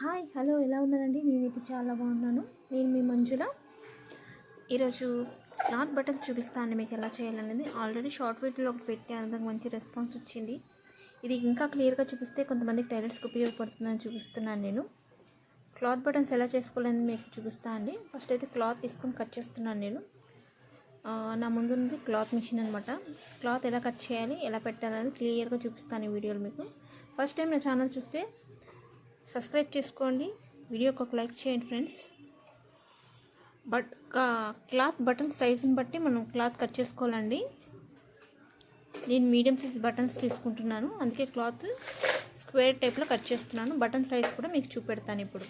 Hi hello ఎలా ఉన్నారండి? నేనైతే చాలా బాగున్నాను. నేను మీ మంజుల. ఈరోజు క్లాత్ బట్టలు చూపిస్తాను మీకు ఎలా చేయాలనేది. ఆల్రెడీ షార్ట్ వీడియోలో ఒకటి పెట్టాను దానికి మంచి రెస్పాన్స్ వచ్చింది. ఇది ఇంకా క్లియర్గా చూపిస్తే కొంతమందికి టైలర్స్కి ఉపయోగపడుతుందని చూపిస్తున్నాను నేను. క్లాత్ బటన్స్ ఎలా చేసుకోవాలని మీకు చూపిస్తాను అండి. ఫస్ట్ అయితే క్లాత్ తీసుకొని కట్ చేస్తున్నాను నేను. నా ముందు ఉంది క్లాత్ మిషన్ అనమాట క్లాత్ ఎలా కట్ చేయాలి ఎలా పెట్టాలనేది క్లియర్గా చూపిస్తాను ఈ వీడియోలో మీకు. ఫస్ట్ టైం నా ఛానల్ చూస్తే సబ్స్క్రైబ్ చేసుకోండి. వీడియోకి ఒక లైక్ చేయండి ఫ్రెండ్స్. బట్ క్లాత్ బటన్ సైజుని బట్టి మనం క్లాత్ కట్ చేసుకోవాలండి. నేను మీడియం సైజ్ బటన్స్ తీసుకుంటున్నాను. అందుకే క్లాత్ స్క్వేర్ టైప్లో కట్ చేస్తున్నాను. బటన్ సైజ్ కూడా మీకు చూపెడతాను ఇప్పుడు.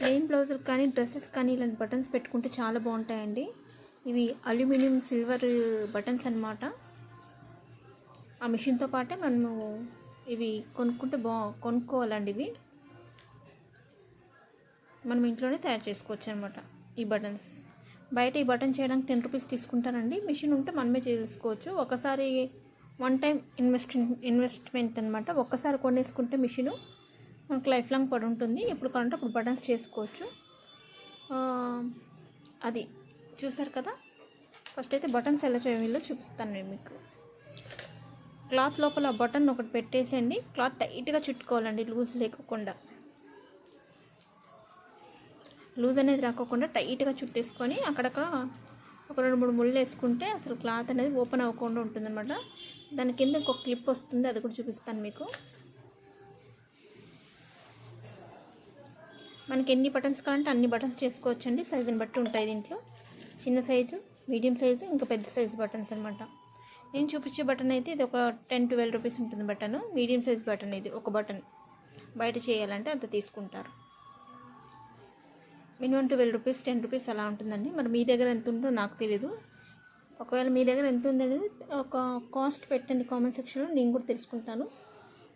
ప్లెయిన్ బ్లౌజులు కానీ డ్రెస్సెస్ కానీ ఇలాంటి బటన్స్ పెట్టుకుంటే చాలా బాగుంటాయండి. ఇవి అల్యూమినియం సిల్వర్ బటన్స్ అనమాట ఆ మిషన్తో పాటే మనము ఇవి కొనుక్కుంటే బా కొనుక్కోవాలండి ఇవి. మనం ఇంట్లోనే తయారు చేసుకోవచ్చు అనమాట ఈ బటన్స్. బయట ఈ బటన్ చేయడానికి టెన్ రూపీస్ తీసుకుంటారండి మిషన్ ఉంటే మనమే చేసుకోవచ్చు. ఒకసారి వన్ టైం ఇన్వెస్ట్ ఇన్వెస్ట్మెంట్ అనమాట ఒక్కసారి కొనేసుకుంటే మిషను మనకు లైఫ్ లాంగ్ పడి ఉంటుంది. ఎప్పుడు కావాలంటే అప్పుడు బటన్స్ చేసుకోవచ్చు. అది చూసారు కదా? ఫస్ట్ అయితే బటన్స్ ఎలా చేయాలో చూపిస్తాను నేను మీకు. క్లాత్ లోపల బటన్ ఒకటి పెట్టేసేయండి. క్లాత్ టైట్గా చుట్టుకోవాలండి లూజ్ లేకోకుండా. లూజ్ అనేది రాకోకుండా టైట్గా చుట్టేసుకొని అక్కడక్కడ ఒక రెండు మూడు ముళ్ళు వేసుకుంటే అసలు క్లాత్ అనేది ఓపెన్ అవ్వకుండా ఉంటుందన్నమాట. దాని కింద ఇంకొక క్లిప్ వస్తుంది అది కూడా చూపిస్తాను మీకు. మనకి ఎన్ని బటన్స్ కావాలంటే అన్ని బటన్స్ చేసుకోవచ్చండి. సైజుని బట్టి ఉంటాయి దీంట్లో. చిన్న సైజు మీడియం సైజు ఇంకా పెద్ద సైజు బటన్స్ అనమాట నేను చూపించే బటన్ అయితే ఇది ఒక టెన్ ట్వెల్వ్ రూపీస్ ఉంటుంది బటన్. మీడియం సైజ్ బటన్ ఇది ఒక బటన్. బయట చేయాలంటే అంత తీసుకుంటారు. Minimum twelve rupees ten rupees అలా ఉంటుందండి. మరి మీ దగ్గర ఎంత ఉందో నాకు తెలియదు ఒకవేళ మీ దగ్గర ఎంత ఉందనేది ఒక కాస్ట్ పెట్టండి కామెంట్ సెక్షన్లో నేను కూడా తెలుసుకుంటాను.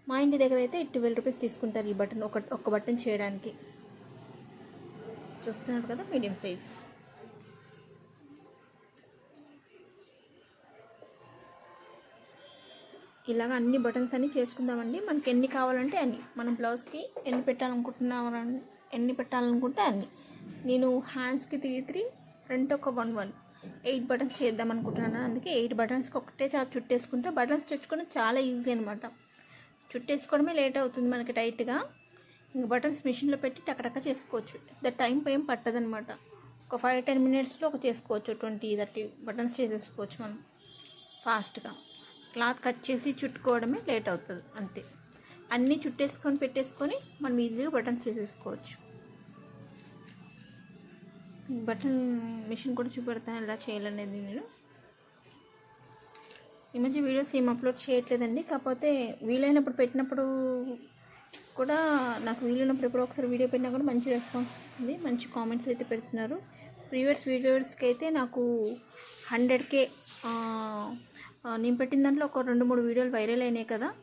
మా ఇంటి దగ్గర అయితే ట్వెల్వ్ రూపీస్ తీసుకుంటారు ఈ బటన్ ఒక ఒక బటన్ చేయడానికి. చూస్తున్నారు కదా మీడియం సైజ్. ఇలాగ అన్ని బటన్స్ అన్ని చేసుకుందామండి. మనకి ఎన్ని కావాలంటే అన్ని. మనం బ్లౌజ్కి ఎన్ని పెట్టాలనుకుంటున్నాం ఎన్ని పెట్టాలనుకుంటే అన్ని. నేను హ్యాండ్స్కి త్రీ త్రీ ఫ్రంట్ ఒక వన్ వన్. ఎయిట్ బటన్స్ చేద్దాం అనుకుంటున్నాను. అందుకే ఎయిట్ బటన్స్కి ఒకటే చాలా చుట్టేసుకుంటే బటన్స్ తెచ్చుకోవడం చాలా ఈజీ అనమాట చుట్టేసుకోవడమే లేట్ అవుతుంది మనకి టైట్గా. ఇంక బటన్స్ మిషన్లో పెట్టి టకటక చేసుకోవచ్చు. ద టైం ఏం పట్టదనమాట ఒక ఫైవ్ టెన్ మినిట్స్లో ఒక చేసుకోవచ్చు. ట్వంటీ థర్టీ బటన్స్ చేసేసుకోవచ్చు మనం. ఫాస్ట్గా. క్లాత్ కట్ చేసి చుట్టుకోవడమే లేట్ అవుతుంది అంతే. అన్నీ చుట్టేసుకొని పెట్టేసుకొని మనం ఈజీగా బటన్స్ చేసేసుకోవచ్చు. బటన్ మిషన్ కూడా చూపెడతాను ఎలా చేయాలనేది నేను. ఈ మధ్య వీడియోస్ ఏం అప్లోడ్ చేయట్లేదండి. కాకపోతే వీలైనప్పుడు పెట్టినప్పుడు కూడా నాకు వీలైనప్పుడు ఎప్పుడో ఒకసారి వీడియో పెట్టినా కూడా మంచి రెస్పాన్స్ వస్తుంది. మంచి కామెంట్స్ అయితే పెడుతున్నారు. ప్రీవియస్ వీడియోస్కి అయితే నాకు హండ్రెడ్కే నేను పెట్టిన దాంట్లో ఒక రెండు మూడు వీడియోలు వైరల్ అయినాయి కదా.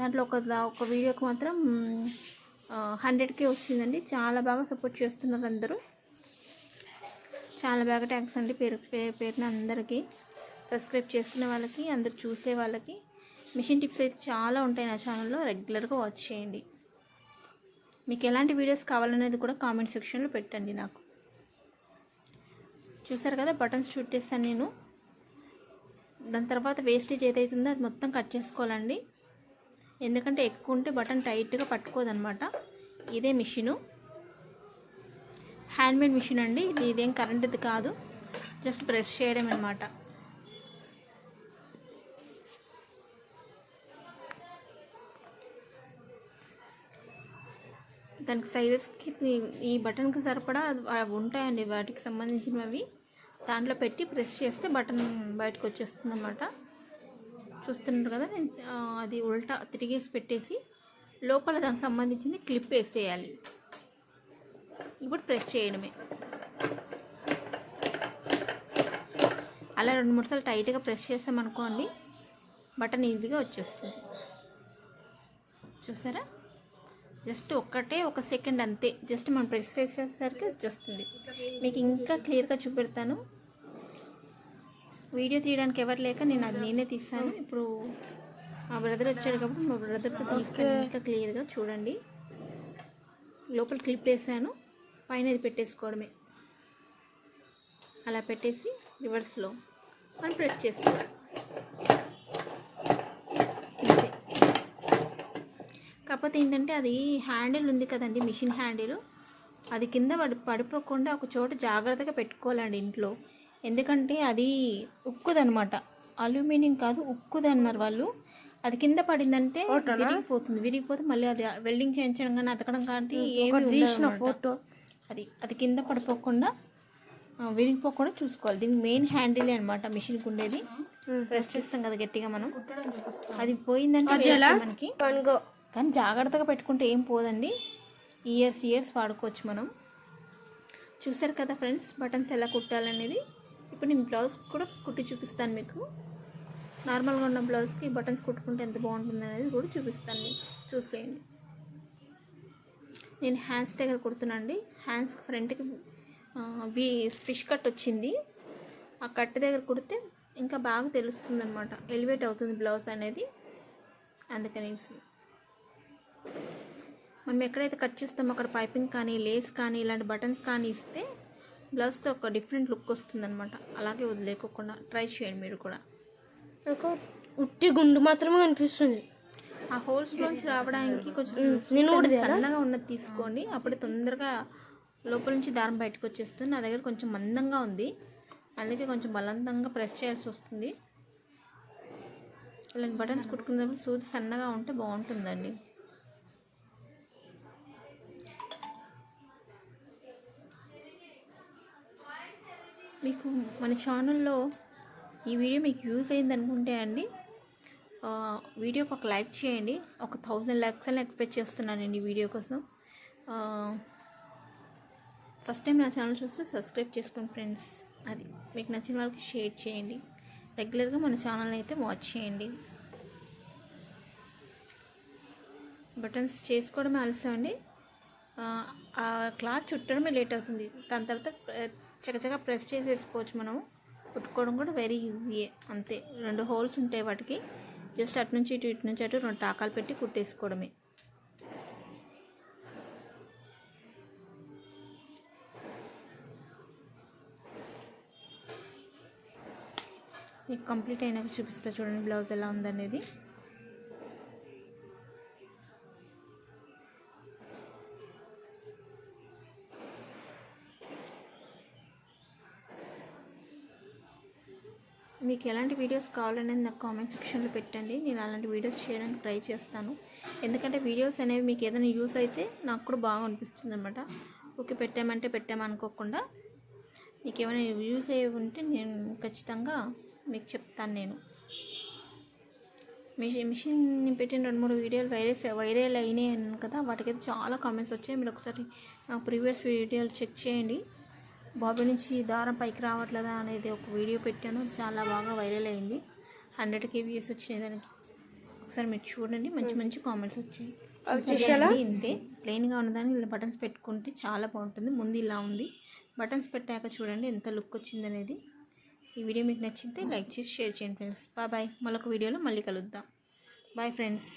దాంట్లో ఒక దా- ఒక వీడియోకి మాత్రం హండ్రెడ్కే వచ్చిందండి. చాలా బాగా సపోర్ట్ చేస్తున్నారు అందరూ. చాలా బాగా ట్యాంక్స్ అండి పేరు పే- పేరున అందరికీ. సబ్స్క్రైబ్ చేసుకునే వాళ్ళకి అందరు చూసే వాళ్ళకి. మిషన్ టిప్స్ అయితే చాలా ఉంటాయి నా ఛానల్లో. రెగ్యులర్గా వాచ్ చేయండి. మీకు ఎలాంటి వీడియోస్ కావాలనేది కూడా కామెంట్ సెక్షన్లో పెట్టండి నాకు. చూసారు కదా బటన్స్ చుట్టేస్తాను నేను. దాని తర్వాత వేస్టేజ్ ఏదైతుందో అది మొత్తం కట్ చేసుకోవాలండి. ఎందుకంటే ఎక్కువ ఉంటే బటన్ టైట్గా పట్టుకోదనమాట. ఇదే మిషను హ్యాండ్మేడ్ మిషన్ అండి. ఇది ఇదేం కరెంటుది కాదు. జస్ట్ ప్రెస్ చేయడం అనమాట దానికి సైజెస్కి ఈ బటన్కి సరిపడా అవి ఉంటాయండి. వాటికి సంబంధించినవి. దాంట్లో పెట్టి ప్రెస్ చేస్తే బటన్ బయటకు వచ్చేస్తుంది అనమాట చూస్తున్నారు కదా నేను అది ఉల్టా తిరిగేసి పెట్టేసి లోపల దానికి సంబంధించింది క్లిప్ వేసేయాలి. ఇప్పుడు ప్రెస్ చేయడమే. అలా రెండు మూడు సార్లు టైట్గా ప్రెస్ చేసామనుకోండి బటన్ ఈజీగా వచ్చేస్తుంది. చూసారా? జస్ట్ ఒక్కటే ఒక సెకండ్ అంతే. జస్ట్ మనం ప్రెస్ చేసేసరికి వచ్చేస్తుంది. మీకు ఇంకా క్లియర్గా చూపెడతాను. వీడియో తీయడానికి ఎవరు లేక నేను అది నేనే తీసాను. ఇప్పుడు మా బ్రదర్ వచ్చాడు కాబట్టి మా బ్రదర్తో తీస్తాను. ఇంకా క్లియర్గా చూడండి. లోపల క్లిప్ వేసాను. పైన ఇది పెట్టేసుకోవడమే. అలా పెట్టేసి రివర్స్లో మనం ప్రెస్ చేసుకోవాలి. కాకపోతే ఏంటంటే అది హ్యాండిల్ ఉంది కదండి మిషన్ హ్యాండిల్. అది కింద పడి పడిపోకుండా ఒక చోట జాగ్రత్తగా పెట్టుకోవాలండి ఇంట్లో. ఎందుకంటే అది ఉక్కుదనమాట అల్యూమినియం కాదు ఉక్కుది అన్నారు వాళ్ళు. అది కింద పడిందంటే విరిగిపోతుంది. విరిగిపోతే మళ్ళీ అది వెల్డింగ్ చేయించడం కానీ అతకడం కానీ ఏమి ఉండదన్నమాట. అది అది కింద పడిపోకుండా విరిగిపోకుండా చూసుకోవాలి. దీనికి మెయిన్ హ్యాండిల్ అనమాట మిషన్కి ఉండేది ప్రెస్ చేస్తాం కదా గట్టిగా మనం. అది పోయిందంటే మనకి. కానీ జాగ్రత్తగా పెట్టుకుంటే ఏం పోదండి? ఇయర్స్ ఇయర్స్ వాడుకోవచ్చు మనం. చూసారు కదా ఫ్రెండ్స్ బటన్స్ ఎలా కుట్టాలనేది? ఇప్పుడు నేను బ్లౌజ్ కూడా కుట్టి చూపిస్తాను మీకు. నార్మల్గా ఉన్న బ్లౌజ్కి బటన్స్ కుట్టుకుంటే ఎంత బాగుంటుంది అనేది కూడా చూపిస్తాను మీకు. చూసేయండి. నేను హ్యాండ్స్ దగ్గర కుడుతున్నాను అండి హ్యాండ్స్ ఫ్రంట్కి వి ఫిష్ కట్ వచ్చింది. ఆ కట్ దగ్గర కుడితే ఇంకా బాగా తెలుస్తుంది అనమాట ఎలివేట్ అవుతుంది బ్లౌజ్ అనేది. అందుకనేసి. మనం ఎక్కడైతే కట్ చేస్తామో అక్కడ పైపింగ్ కానీ లేస్ కానీ ఇలాంటి బటన్స్ కానీ ఇస్తే బ్లౌజ్కి ఒక డిఫరెంట్ లుక్ వస్తుందన్నమాట. అలాగే వదిలేకోకుండా ట్రై చేయండి మీరు కూడా. నాకు ఉట్టి గుండు మాత్రమే కనిపిస్తుంది. ఆ హోల్స్ లోంచి రావడానికి కొంచెం సన్నగా ఉన్నది తీసుకోండి. అప్పుడు తొందరగా లోపల నుంచి దారం బయటకు వచ్చేస్తుంది. నా దగ్గర కొంచెం మందంగా ఉంది. అందుకే కొంచెం బలవంతంగా ప్రెస్ చేయాల్సి వస్తుంది. ఇలాంటి బటన్స్ కుట్టుకున్నప్పుడు సూది సన్నగా ఉంటే బాగుంటుందండి. మీకు మన ఛానల్లో ఈ వీడియో మీకు యూజ్ అయింది అనుకుంటే అండి వీడియోకి ఒక లైక్ చేయండి. ఒక థౌజండ్ లైక్స్ అని ఎక్స్పెక్ట్ చేస్తున్నాను అండి వీడియో కోసం. ఫస్ట్ టైం నా ఛానల్ చూస్తే సబ్స్క్రైబ్ చేసుకోండి ఫ్రెండ్స్. అది మీకు నచ్చిన వాళ్ళకి షేర్ చేయండి. రెగ్యులర్గా మన ఛానల్ అయితే వాచ్ చేయండి. బటన్స్ చేసుకోవడమే ఆలస్యం అండి ఆ, క్లాత్ చుట్టడమే లేట్ అవుతుంది. దాని తర్వాత చకచక ప్రెస్ చేసేసుకోవచ్చు మనం కుట్టుకోవడం కూడా వెరీ ఈజీయే అంతే. రెండు హోల్స్ ఉంటాయి వాటికి. జస్ట్ అటు నుంచి ఇటు ఇటు నుంచి అటు రెండు టాకాలు పెట్టి కుట్టేసుకోవడమే. మీకు కంప్లీట్ అయినాక చూపిస్తా చూడండి బ్లౌజ్ ఎలా ఉందనేది. మీకు ఎలాంటి వీడియోస్ కావాలనేది నాకు కామెంట్ సెక్షన్లో పెట్టండి. నేను అలాంటి వీడియోస్ చేయడానికి ట్రై చేస్తాను. ఎందుకంటే వీడియోస్ అనేవి మీకు ఏదైనా యూస్ అయితే నాకు కూడా బాగా అనిపిస్తుంది అనమాట ఓకే పెట్టామంటే పెట్టామనుకోకుండా మీకు ఏమైనా యూస్ అయ్యి ఉంటే నేను ఖచ్చితంగా మీకు చెప్తాను నేను. మిషన్ మిషన్ పెట్టిన రెండు మూడు వీడియోలు వైరస్ వైరల్ అయినాయి కదా వాటికైతే చాలా కామెంట్స్ వచ్చాయి. మీరు ఒకసారి ప్రీవియస్ వీడియోలు చెక్ చేయండి. బాబీ నుంచి దారం పైకి రావట్లేదా అనేది ఒక వీడియో పెట్టాను. చాలా బాగా వైరల్ అయింది. హండ్రెడ్ కేవీఎస్ వచ్చినాయి దానికి. ఒకసారి మీరు చూడండి. మంచి మంచి కామెంట్స్ వచ్చాయి. ఇంతే. ప్లెయిన్గా ఉన్నదాన్ని ఇలా బటన్స్ పెట్టుకుంటే చాలా బాగుంటుంది. ముందు ఇలా ఉంది. బటన్స్ పెట్టాక చూడండి ఎంత లుక్ వచ్చింది అనేది. ఈ వీడియో మీకు నచ్చితే లైక్ చేసి షేర్ చేయండి ఫ్రెండ్స్ బాయ్ బాయ్ మరొక వీడియోలో మళ్ళీ కలుద్దాం. Bye friends